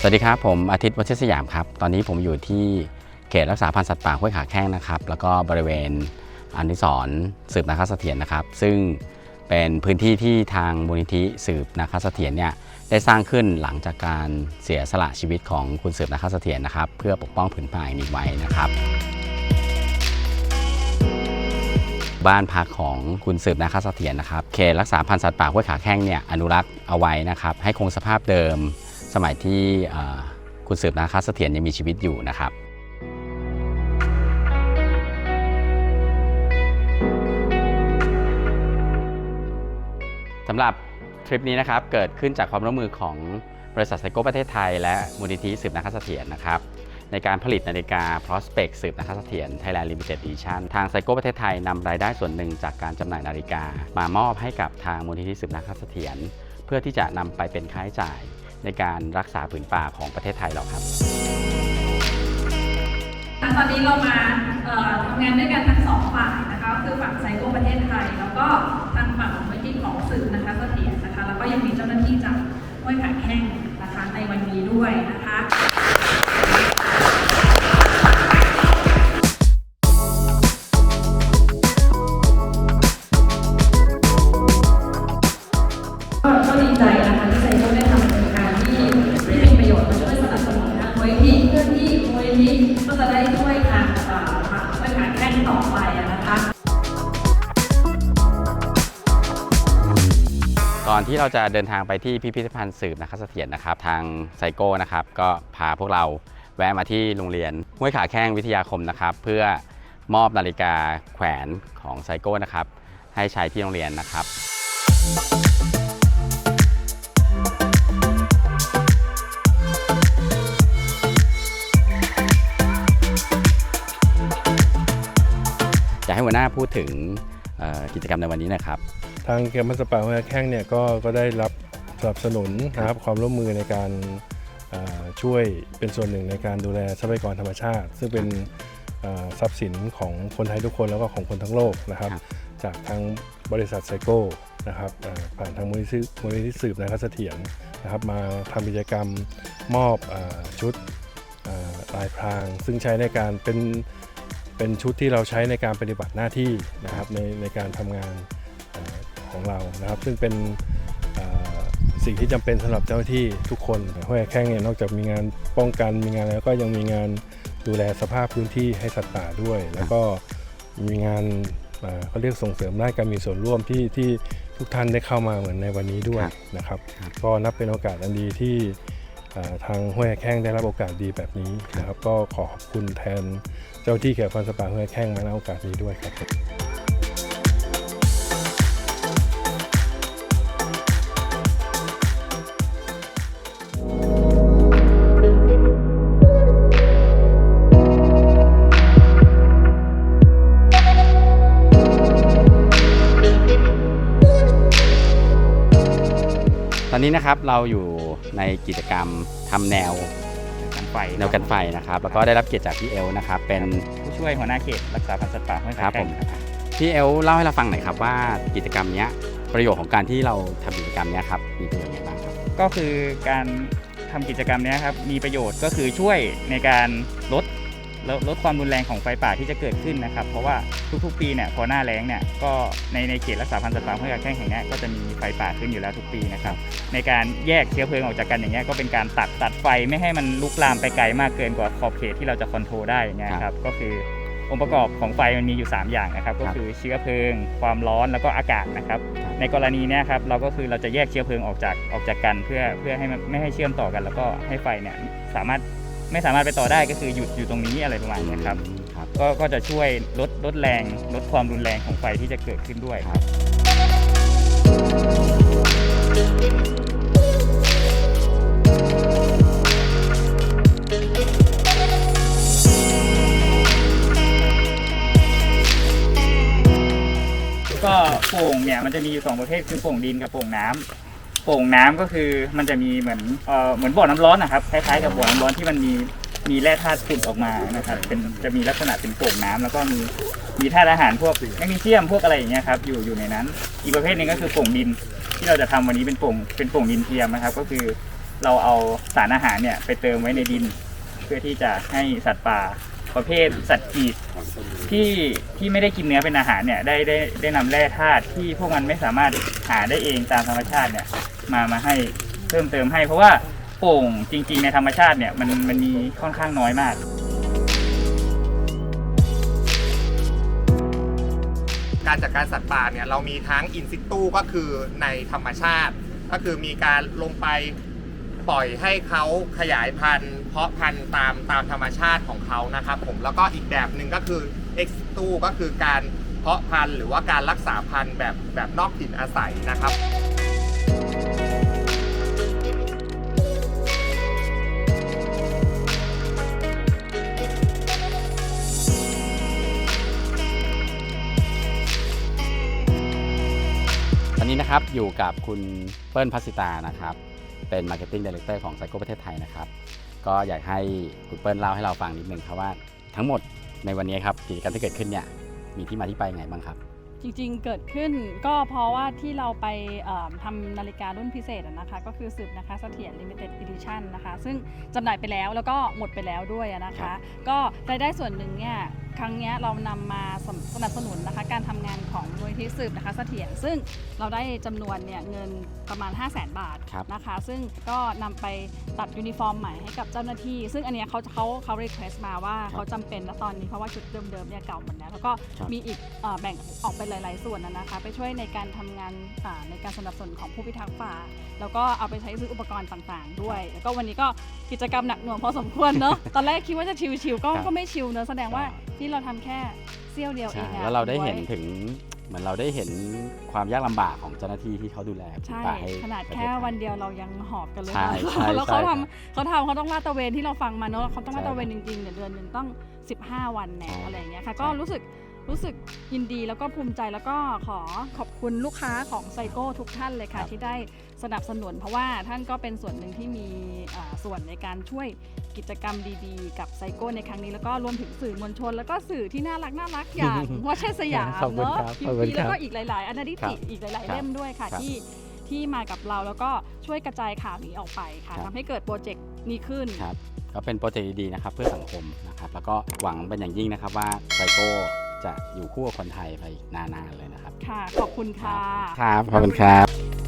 สวัสดีครับ ผมอาทิตย์วัชรสยามครับ ตอนนี้ผมอยู่ที่เขตรักษาพันธุ์สัตว์ป่าห้วยขาแข้งนะครับ แล้วก็บริเวณอนุสร์สืบนาคเสถียรนะครับ ซึ่งเป็นพื้นที่ที่ทางมูลนิธิสืบนาคเสถียรเนี่ยได้สร้างขึ้นหลังจากการเสียสละชีวิตของคุณสืบนาคเสถียรนะครับ เพื่อปกป้องผืนป่าแห่งนี้ไว้นะครับ บ้านพักของคุณสืบนาคเสถียรนะครับเขตรักษาพันธุ์สัตว์ป่าห้วยขาแข้งเนี่ยอนุรักษ์เอาไว้นะครับให้คงสภาพเดิม สมัยที่คุณสืบนาคเสถียรยังมีชีวิตอยู่นะครับสำหรับทริปนี้นะครับเกิดขึ้นจากความร่วมมือของบริษัทไซโก้ประเทศไทย และมูลนิธิสืบนาคเสถียรนะครับในการผลิตนาฬิกา Prospect สืบนาคเสถียร Thailand Limited Edition ทางไซโก้ประเทศไทยนำรายได้ส่วนหนึ่งจากการจำหน่ายนาฬิกา มามอบให้กับทางมูลนิธิสืบนาคเสถียรเพื่อที่จะนำไปเป็นค่าใช้จ่าย ในการรักษาผืนป่าของประเทศไทยเราครับ ตอนนี้เรามาทำงานด้วยกันทั้งสองฝ่ายนะคะคือฝั่งไซโก้ประเทศไทย แล้วก็ทางฝั่งมูลนิธิของสื่อนะคะเสถียรนะคะ แล้วก็ยังมีเจ้าหน้าที่จากห้วยขาแข้งนะคะในวันนี้ด้วยนะคะ ที่เราจะเดินทางไปที่พิพิธภัณฑ์สืบนะครับเสถียรนะครับ ทางไซโก้นะครับ ก็พาพวกเราแวะมาที่โรงเรียนห้วยขาแข้งวิทยาคมนะครับ เพื่อมอบนาฬิกาแขวนของไซโก้นะครับ ให้ใช้ที่โรงเรียนนะครับ อยากให้หัวหน้าพูดถึงกิจกรรมในวันนี้นะครับ ทางเขตมันสปาห้วยแข้งเนี่ยก็ก็ได้รับสนับสนุนนะครับความร่วมมือในการอ่าช่วยเป็นส่วนหนึ่งในการดูแลทรัพยากรธรรมชาติ ซึ่งเป็นอ่าทรัพย์สินของคนไทยทุกคนแล้วก็ของคนทั้งโลกนะครับครับจากทางบริษัทไซโก้นะครับอ่าผ่านทางมูลนิธิมูลนิธิสืบนะครับเสถียรนะครับมาทำกิจกรรมมอบอาชุดอ่าลายพราง ซึ่งใช้ในการเป็นเป็นชุดที่เราใช้ในการปฏิบัติหน้าที่นะครับในในการทำงานอ่า ของเรานะครับ ซึ่งเป็นอ่าสิ่งที่จำเป็นสำหรับเจ้าหน้าที่ทุกคนห้วยแข้งเนี่ยนอกจากมีงานป้องกันมีงานแล้วก็ยังมีงานดูแลสภาพพื้นที่ให้สัตว์ป่าด้วย แล้วก็มีงานอ่าเขาเรียกส่งเสริมด้านการมีส่วนร่วมที่ที่ทุกท่านได้เข้ามาเหมือนในวันนี้ด้วยครับนะครับครับ ก็นับเป็นโอกาสอันดีที่อ่าทางห้วยแข้งได้รับโอกาสดีแบบนี้นะครับ ก็ขอขอบคุณแทนเจ้าที่เขตพันธุ์สัตว์ป่าห้วยแข้งมาณโอกาสนี้ด้วยครับ นนี้นะครับเราอยู่ในกิจกรรมทำแนวกันไฟแนวกันไฟนะครับ แล้วก็ได้รับเกียรติจากพี่เอลนะครับ เป็นผู้ช่วยหัวหน้าเขตรักษาพันธุ์สัตว์ป่าห้วยครัขาบแข้ผงมพี่เอลเล่าให้เราฟังหน่อยครับว่ากิจกรรมเนี้ยประโยชน์ของการที่เราทำกิจกรรมเนี้ยครับมีประโยชน์ยังไงบ้างครับก็คือการทำกิจกรรมเนี้ยครับมีประโยชน์ก็คือช่วยในการลด ลดลดความรุนแรงของไฟป่าที่จะเกิดขึ้นนะครับ เพราะว่าทุกๆ ปีเนี่ยพอหน้าแล้งเนี่ยก็ในในเขตรักษาพันธุ์สัตว์ป่าห้วยขาแข้งแห่งนี้ก็จะมีไฟป่าขึ้นอยู่แล้วทุกปีนะครับ ในการแยกเชื้อเพลิงออกจากกันอย่างเงี้ยก็เป็นการตัดตัดไฟไม่ให้มันลุกลามไปไกลมากเกินกว่าขอบเขตที่เราจะคอนโทรลได้อย่างเงี้ยครับก็คือองค์ประกอบของไฟมันมีอยู่ 3 อย่างนะครับ ก็คือเชื้อเพลิง ความร้อนแล้วก็อากาศนะครับ ในกรณีเนี้ยครับเราก็คือเราจะแยกเชื้อเพลิงออกจากออกจากกัน เพื่อเพื่อให้มันไม่ให้เชื่อมต่อกัน แล้วก็ให้ไฟเนี่ยสามารถ ไม่สามารถไปต่อได้ก็คือหยุดอยู่ตรงนี้อะไรประมาณเนี้ยครับครับก็ก็จะช่วยลดลดแรงลดความรุนแรงของไฟที่จะเกิดขึ้นด้วยครับ ก็โป่งเนี่ยมันจะมีอยู่สองประเภทคือโป่งดินกับโป่งน้ำ โป่งน้ำก็คือมันจะมีเหมือนเอ่อเหมือนบ่อน้ำร้อนนะครับคล้ายๆกับบ่อน้ำร้อนที่มันมีมีแร่ธาตุขุ่นออกมานะครับเป็นจะมีลักษณะเป็นโป่งน้ำแล้วก็มีมีธาตุอาหารพวกแมกนีเซียมพวกอะไรอย่างเงี้ยครับอยู่อยู่ในนั้น อีกประเภทหนึ่งก็คือโป่งดิน ที่เราจะทำวันนี้เป็นโป่งเป็นโป่งดินเทียมนะครับ ก็คือเราเอาสารอาหารเนี่ยไปเติมไว้ในดิน เพื่อที่จะให้สัตว์ป่าประเภทสัตว์กีดที่ที่ไม่ได้กินเนื้อเป็นอาหารเนี่ยได้ได้ได้นำแร่ธาตุที่พวกมันไม่สามารถหาได้เองตามธรรมชาติเนี่ย มามาให้เพิ่มเติมให้ เพราะว่าโป่งจริง ๆ ในธรรมชาติเนี่ยมันมันมีค่อนข้างน้อยมาก การจัดการสัตว์ป่าเนี่ยเรามีทั้งอินซิตูก็คือในธรรมชาติ ก็คือมีการลงไปปล่อยให้เขาขยายพันธุ์ เพาะพันธุ์ตามตามธรรมชาติของเขานะครับผมแล้วก็อีกแบบหนึ่งก็คือ X ตูก็คือการเพาะพันธุ์หรือว่าการรักษาพันธุ์แบบแบบนอกถิ่นอาศัยนะครับ ครับ อยู่กับคุณเปิ้ลพัสสิตานะครับ เป็น Marketing Director ของไซโ o ประเทศไทยนะครับ ก็อยากให้คุณเปิ้ลเล่าให้เราฟังนิดนึงครับว่าทั้งหมดในวันนี้ครับกิจกรรมที่เกิดขึ้นเนี่ยมีที่มาที่ไปยังไงบ้างครับ จริงๆ เกิดขึ้นก็เพราะว่าที่เราไปเอ่อทำนาฬิการุ่นพิเศษอะนะคะ ก็คือสืบนะคะเสถียร Limited Edition นะคะ ซึ่งจำหน่ายไปแล้วแล้วก็หมดไปแล้วด้วยอะนะครัคะ บ ก็รายได้ส่วนหนึ่งเนี่ย ครั้งเนี้ยเรานำมาสนับสนับสนุนนะคะการทำงานของมูลนิธิสืบนะคะเสถียรซึ่งเราได้จำนวนเนี่ยเงินประมาณ 5 0 0 0 0 0บาทครับนะคะ ซึ่งก็นำไปตัดยูนิฟอร์มใหม่ให้กับเจ้าหน้าที่ ซึ่งอันเนี้ยเขาเขาเขาเรียกเควสมาว่าเขาจำเป็นนะตอนนี้เพราะว่าชุดเดิมๆเนี่ยเก่าหมดแล้วแล้วก็ครับมีอีกเอ่อแบ่งออกเป็นหลาย ๆ ส่วนนะนะคะไปช่วยในการทำงานอ่าในการสนับสนุนของผู้พิทักษ์ป่าแล้วก็เอาไปใช้ซื้ออุปกรณ์ต่างๆ ด้วย แล้วก็วันนี้ก็กิจกรรมหนักหน่วงพอสมควรเนอะตอนแรกคิดว่าจะชิวๆก็ครับก็ไม่ชิวเนอะแสดงว่าใช่นี่เราทำแค่เสี้ยวเดียวเอใช่งอะแล้วเราได้เห็นบ๊วยถึงเหมือนเราได้เห็นความยากลำบากของเจ้าหน้าที่ที่เขาดูแลผืนใช่ป่าให้ขนาดประเทแค่ศไทย วันเดียวเรายังหอบกันเลยใช่นะใช่แล้วเขาใช่ทำเขาทำเขาต้องลาดตระเวนที่เราฟังมาเนอะเขาต้องลาดใช่ตระเวนจริงๆเนี่ยเดือนหนึ่งต้อง 15 วันแน่ใช่อะไรอย่างเงี้ยค่ะใช่ก็รู้สึกรู้สึกยินดีแล้วก็ภูมิใจแล้วก็ขอขอบคุณลูกค้าของไซโก้ทุกท่านเลยค่ะ ที่ได้ สนับสนุน เพราะว่าท่านก็เป็นส่วนหนึ่งที่มีอ่าส่วนในการช่วยกิจกรรมดีๆ กับไซโก้ในครั้งนี้แล้วก็รวมถึงสื่อมวลชน แล้วก็สื่อที่น่ารักน่ารักอย่างว่าใช่สยามขอบคุณเนาะครับคิขอบวคุณพีครับแล้วก็อีกหลาย ๆ อนาลิครัติบอีกหลายๆครับเล่มด้วยค่ะครับที่ที่มากับเราแล้วก็ช่วยกระจายข่าวนี้ออกไปค่ะครับทำให้เกิดโปรเจกต์นี้ขึ้นครับก็เป็นโปรเจกต์ดีๆนะครับเพื่อสังคมนะครับแล้วก็หวังเป็นอย่างยิ่งนะครับว่าไซโก้จะอยู่คู่กับคนไทยไปนานๆเลยนะครับ ค่ะ ขอบคุณค่ะ ครับ ขอบคุณครับ